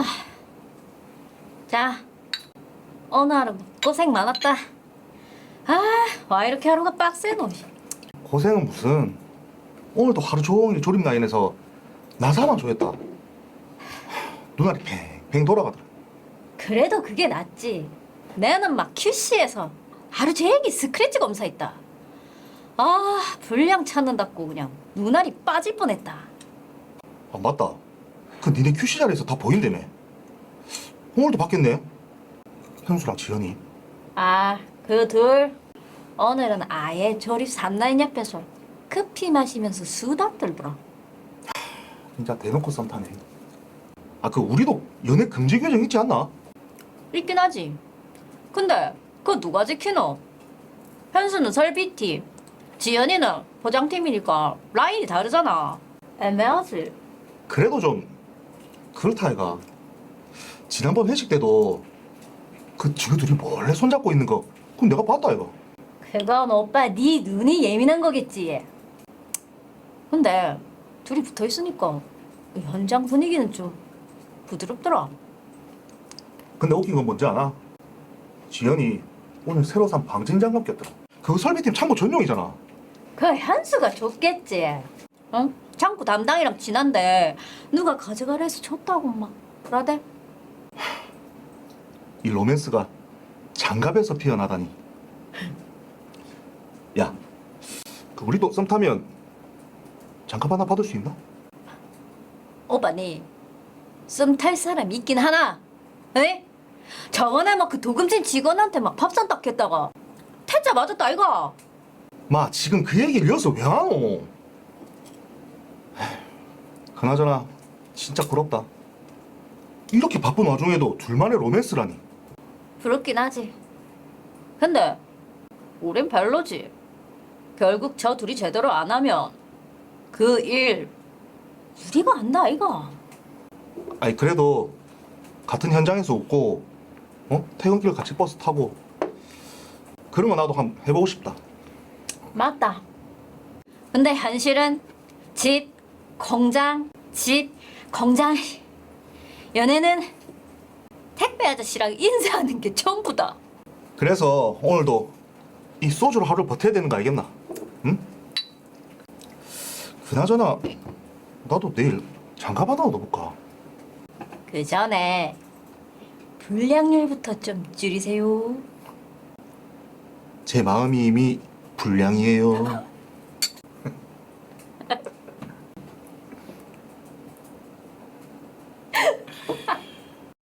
아, 자, 오늘 하루 고생 많았다. 아, 와 이렇게 하루가 빡세노. 고생은 무슨 오늘도 하루 종일 조립 라인에서 나사만 조였다 눈알이 팽팽 돌아가더라 그래도 그게 낫지. 내는 막 QC에서 하루 종일 스크래치 검사했다. 아, 불량 찾는다고 그냥 눈알이 빠질 뻔했다. 아 맞다 그 니네 QC 자리에서 다 보인다며 오늘도 바뀌었네 현수랑 지연이 아, 그 둘. 오늘은 아예 조립 산라인 옆에서 커피 마시면서 수다 떨더라. 진짜 대놓고 썸 타네 아 그 우리도 연애 금지 규정 있지 않나? 있긴 하지. 근데 그거 누가 지키노? 현수는 설비팀, 지연이는 보장팀이니까 라인이 다르잖아. 애매하지. 그래도 좀 그렇다 아이가 지난번 회식 때도 그 지그들이 몰래 손잡고 있는 거 그건 내가 봤다 아이가 그건 오빠 네 눈이 예민한 거겠지. 근데 둘이 붙어 있으니까 현장 분위기는 좀 부드럽더라. 근데 웃긴 건 뭔지 아나? 지연이 오늘 새로 산 방진 장갑 꼈더라 그거 설비팀 참고 전용이잖아 그 현수가 줬겠지. 응? 창구 담당이랑 친한데 누가 가져가라 해서 줬다고 막 그러대. 이 로맨스가 장갑에서 피어나다니 야, 그 우리도 썸 타면 장갑 하나 받을 수 있나? 오빠 니 썸 탈 사람 있긴 하나? 에? 저번에 막 그 도금진 직원한테 막 밥상 딱 했다가 태자 맞았다 아이가? 마 지금 그 얘기를 이어서 왜 하노? 그나저나 진짜 부럽다 이렇게 바쁜 와중에도 둘만의 로맨스라니 부럽긴 하지. 근데 우린 별로지. 결국 저 둘이 제대로 안 하면 그일 우리가 안다 아이가? 아니 그래도 같은 현장에서 웃고 어? 퇴근길 같이 버스 타고 그런 거 나도 한번 해보고 싶다 맞다. 근데 현실은 집, 공장, 집, 공장. 연애는 택배 아저씨랑 인사하는 게 전부다. 그래서 오늘도 이 소주로 하루 버텨야 되는 거 알겠나? 응? 그나저나 나도 내일 장갑 하나 얻어볼까? 그 전에 불량률부터 좀 줄이세요. 제 마음이 이미 불량이에요